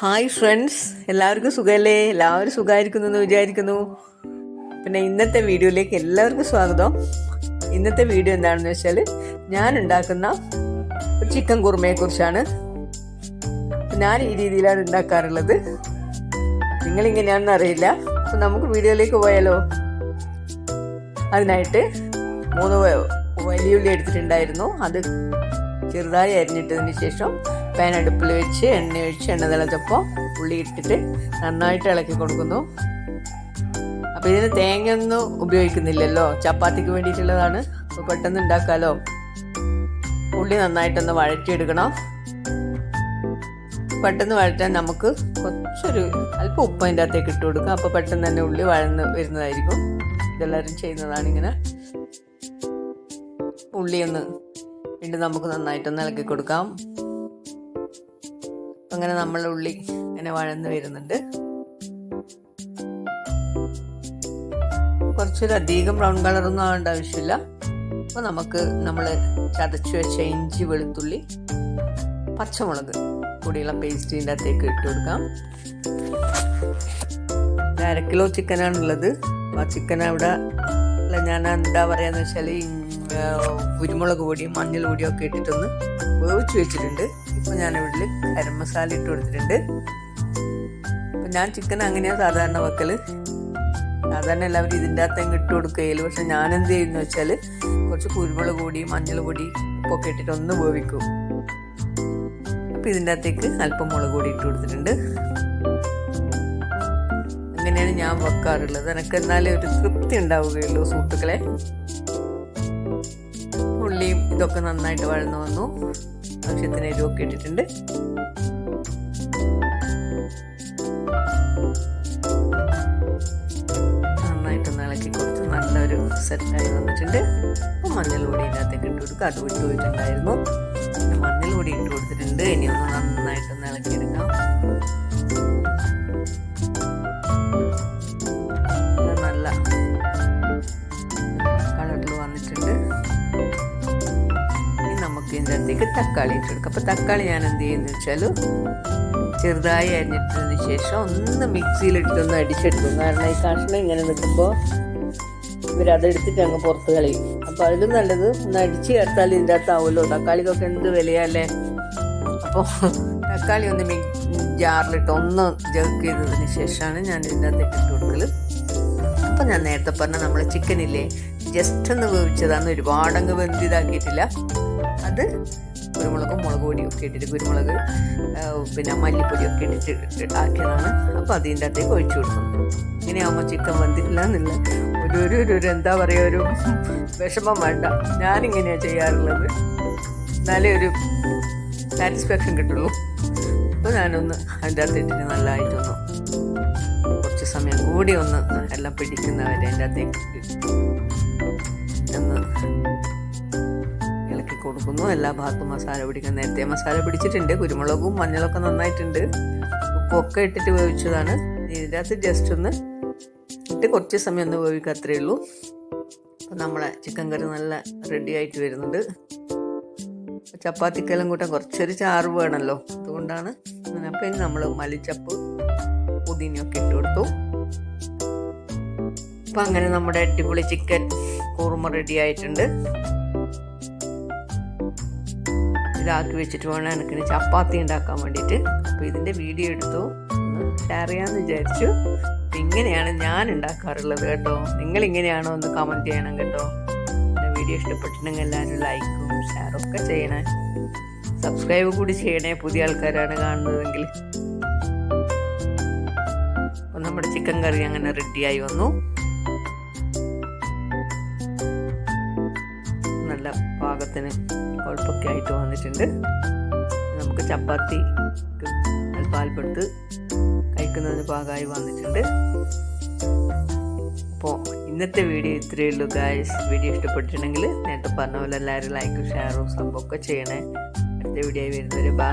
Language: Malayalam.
ഹായ് ഫ്രണ്ട്സ് എല്ലാവർക്കും സുഖമല്ലേ എല്ലാവരും സുഖമായിരിക്കുന്നു എന്ന് വിചാരിക്കുന്നു. പിന്നെ ഇന്നത്തെ വീഡിയോയിലേക്ക് എല്ലാവർക്കും സ്വാഗതം. ഇന്നത്തെ വീഡിയോ എന്താണെന്ന് വെച്ചാൽ ഞാൻ ഉണ്ടാക്കുന്ന ഒരു ചിക്കൻ കുറുമയെ കുറിച്ചാണ്. ഞാൻ ഈ രീതിയിലാണ് ഉണ്ടാക്കാറുള്ളത്. നിങ്ങളിങ്ങനെയാണെന്ന് അറിയില്ല. അപ്പം നമുക്ക് വീഡിയോയിലേക്ക് പോയാലോ? അതിനായിട്ട് മൂന്ന് വലിയ വലിയുള്ളി എടുത്തിട്ടുണ്ടായിരുന്നു. അത് ചെറുതായി അരിഞ്ഞിട്ടതിന് ശേഷം പാൻ അടുപ്പിൽ വെച്ച് എണ്ണ ഒഴിച്ച് എണ്ണ തിളച്ചപ്പോൾ ഉള്ളി ഇട്ടിട്ട് നന്നായിട്ട് ഇളക്കി കൊടുക്കുന്നു. അപ്പോൾ ഇതിന് തേങ്ങയൊന്നും ഉപയോഗിക്കുന്നില്ലല്ലോ? ചപ്പാത്തിക്ക് വേണ്ടിയിട്ടുള്ളതാണ്. അപ്പോൾ പെട്ടെന്ന് ഉണ്ടാക്കാമല്ലോ ഉള്ളി നന്നായിട്ടൊന്ന് വഴറ്റിയെടുക്കണം. പെട്ടെന്ന് വഴറ്റാൻ നമുക്ക് കുറച്ചൊരു അല്പം ഉപ്പ് അതിന്റെ അകത്തേക്ക് ഇട്ട് കൊടുക്കാം. അപ്പോൾ പെട്ടെന്ന് തന്നെ ഉള്ളി വഴന്ന് വരുന്നതായിരിക്കും. ഇതെല്ലാവരും ചെയ്യുന്നതാണ് ഇങ്ങനെ. ഉള്ളിയൊന്ന് വീണ്ടും നമുക്ക് നന്നായിട്ടൊന്ന് ഇളക്കി കൊടുക്കാം. അങ്ങനെ നമ്മളെ ഉള്ളി ഇങ്ങനെ വഴന്ന് വരുന്നുണ്ട്. കുറച്ചൊരു അധികം ബ്രൗൺ കളറൊന്നും ആവേണ്ട ആവശ്യമില്ല. അപ്പോൾ നമുക്ക് നമ്മൾ ചതച്ചു വെച്ച ഇഞ്ചി വെളുത്തുള്ളി പച്ചമുളക് കൂടിയുള്ള പേസ്റ്റിന്റെ അകത്തേക്ക് ഇട്ട് കൊടുക്കാം. അര കിലോ ചിക്കനാണുള്ളത് ആ ചിക്കൻ അവിടെ അല്ല ഞാൻ എന്താ പറയാന്ന് വെച്ചാൽ കുരുമുളക് പൊടിയും മഞ്ഞൾ പൊടിയും ഒക്കെ ഇട്ടിട്ടൊന്ന് വേവിച്ച് വെച്ചിട്ടുണ്ട്. ഇപ്പം ഞാൻ ഗരം മസാല ഇട്ട് കൊടുത്തിട്ടുണ്ട്. അപ്പം ഞാൻ ചിക്കൻ അങ്ങനെയാണ് സാധാരണ വെക്കൽ സാധാരണ എല്ലാവരും ഇതിന്റെ അകത്തേക്ക് ഇട്ട് കൊടുക്കുകയില്ല പക്ഷെ ഞാൻ എന്ത് ചെയ്യുന്നു വെച്ചാൽ കുറച്ച് കുരുമുളക് പൊടി മഞ്ഞൾ പൊടി ഉപ്പൊക്കെ ഇട്ടിട്ട് ഒന്ന് വേവിക്കും. അപ്പം ഇതിന്റെ അകത്തേക്ക് അല്പം മുളക് പൊടി ഇട്ട് കൊടുത്തിട്ടുണ്ട്. അങ്ങനെയാണ് ഞാൻ വെക്കാറുള്ളത്. എനിക്ക് എന്നാലേ ഒരു തൃപ്തി ഉണ്ടാവുകയുള്ളൂ സുഹൃത്തുക്കളെ. ഉള്ളിയും ഇതൊക്കെ നന്നായിട്ട് വഴന്നു വന്നു. ആവശ്യത്തിന് എരിവൊക്കെ ഇട്ടിട്ടുണ്ട്. നന്നായിട്ടൊന്ന് ഇളക്കി കൊടുത്ത് നല്ലൊരു സെറ്റായി വന്നിട്ടുണ്ട്. അപ്പം മഞ്ഞൾ പൊടി ഇതിനകത്തേക്ക് ഇട്ട് കൊടുക്കുക. അത് വിട്ട് പോയിട്ടുണ്ടായിരുന്നു. മഞ്ഞൾ പൊടി ഇട്ട് കൊടുത്തിട്ടുണ്ട്. ഇനി ഒന്ന് ഇതിന്റെ തക്കാളി ഇട്ടെടുക്കും അപ്പോൾ തക്കാളി ഞാൻ എന്ത് ചെയ്യുന്നു വെച്ചാൽ ചെറുതായി അരിഞ്ഞിട്ടതിന് ശേഷം ഒന്ന് മിക്സിയിലിട്ടൊന്ന് അടിച്ചെടുക്കും. കാരണം ഈ കഷ്ണം ഇങ്ങനെ നിൽക്കുമ്പോൾ ഇവരതെടുത്തിട്ട് അങ്ങ് പുറത്ത് കളയും. അപ്പോൾ അതിലും നല്ലത്. ഒന്ന് അടിച്ച് ചേർത്താൽ ഇതിന്റെ അകത്താവുമല്ലോ തക്കാളിക്കൊക്കെ എന്ത് വിലയല്ലേ? അപ്പോൾ തക്കാളി ഒന്ന് മി ജാറിലിട്ട് ഒന്ന് ജർക്ക് ചെയ്തതിന് ശേഷമാണ് ഞാൻ ഇതിന്റെ അകത്തേക്ക് ഇട്ട് കൊടുക്കൽ അപ്പം ഞാൻ നേരത്തെ പറഞ്ഞ നമ്മൾ ചിക്കനില്ലേ ജസ്റ്റ് ഒന്ന് വേവിച്ചതാണ് ഒരുപാടങ്ങ് വെന്തിതാക്കിയിട്ടില്ല അത് കുരുമുളകും മുളക് പൊടിയും ഒക്കെ ഇട്ടിട്ട് കുരുമുളക് പിന്നെ മല്ലിപ്പൊടിയൊക്കെ ഇട്ടിട്ട് ആക്കിയതാണ് അപ്പോൾ അതിന്റെ അകത്തേക്ക് ഒഴിച്ചു കൊടുക്കും. ഇങ്ങനെയാകുമ്പോൾ ചിക്കൻ വന്നിട്ടില്ല എന്നില്ല ഒരു ഒരു ഒരു എന്താ പറയുക ഒരു വിഷമം വേണ്ട. ഞാനിങ്ങനെയാണ് ചെയ്യാറുള്ളത്. എന്നാലേ ഒരു സാറ്റിസ്ഫാക്ഷൻ കിട്ടുള്ളൂ. അപ്പോൾ ഞാനൊന്ന് അതിന്റെ അകത്ത് ഇട്ടിട്ട് നല്ലതായിട്ടൊന്ന് കുറച്ച് സമയം കൂടി ഒന്ന് എല്ലാം പിടിക്കുന്നവരെ അതിന്റെ അകത്തേക്ക് കൊടുക്കുന്നു എല്ലാ ഭാഗത്തും മസാല പിടിക്കാൻ നേരത്തെ മസാല പിടിച്ചിട്ടുണ്ട് കുരുമുളകും മഞ്ഞളൊക്കെ നന്നായിട്ടുണ്ട്. ഉപ്പൊക്കെ ഇട്ടിട്ട് വേവിച്ചതാണ്. ഇതിന്റെ അകത്ത് ജസ്റ്റ് ഒന്ന് ഇട്ട് കുറച്ച് സമയം ഒന്ന് വേവിക്കുക അത്രയേ ഉള്ളൂ. അപ്പം നമ്മളെ ചിക്കൻ കറി നല്ല റെഡി ആയിട്ട് വരുന്നുണ്ട്. ചപ്പാത്തിക്കെല്ലാം കൂട്ടാൻ കുറച്ചൊരു ചാറ് വേണമല്ലോ അതുകൊണ്ടാണ് അപ്പോൾ ഇനി നമ്മൾ മല്ലിച്ചപ്പ് പുതിനൊക്കെ ഇട്ട് കൊടുത്തു. അപ്പം അങ്ങനെ നമ്മുടെ അടിപൊളി ചിക്കൻ കുറുമ റെഡി ആയിട്ടുണ്ട്. ഇതാക്കി വെച്ചിട്ട് വേണം എനിക്കിനി ചപ്പാത്തി ഉണ്ടാക്കാൻ വേണ്ടിയിട്ട്. അപ്പോൾ ഇതിന്റെ വീഡിയോ എടുത്തു. ഷെയർ ചെയ്യാമെന്ന് വിചാരിച്ചു. ഇങ്ങനെയാണ് ഞാൻ ഉണ്ടാക്കാറുള്ളത് കേട്ടോ. നിങ്ങൾ ഇങ്ങനെയാണോ ഒന്ന് കമന്റ് ചെയ്യണം കേട്ടോ. എന്റെ വീഡിയോ ഇഷ്ടപ്പെട്ടിട്ടുണ്ടെങ്കിൽ എല്ലാവരും ലൈക്കും ഷെയറും ഒക്കെ ചെയ്യണേ. സബ്സ്ക്രൈബ് കൂടി ചെയ്യണേ പുതിയ ആൾക്കാരാണ് കാണുന്നതെങ്കിൽ. നമ്മുടെ ചിക്കൻ കറി അങ്ങനെ റെഡിയായി വന്നു. നല്ല പാകത്തിന് കുഴപ്പമൊക്കെ ആയിട്ട് വന്നിട്ടുണ്ട്. നമുക്ക് ചപ്പാത്തി അൽപ്പാൽപ്പെടുത്ത് കഴിക്കുന്നതിന് പാകമായി വന്നിട്ടുണ്ട്. അപ്പോൾ ഇന്നത്തെ വീഡിയോ ഇത്രയേ ഉള്ളൂ ഗായ്സ് വീഡിയോ ഇഷ്ടപ്പെട്ടിട്ടുണ്ടെങ്കിൽ നേരത്തെ പറഞ്ഞ പോലെ എല്ലാവരും ലൈക്കും ഷെയറും സംഭവമൊക്കെ ചെയ്യണേ. അടുത്ത വീഡിയോ വരുന്നവർ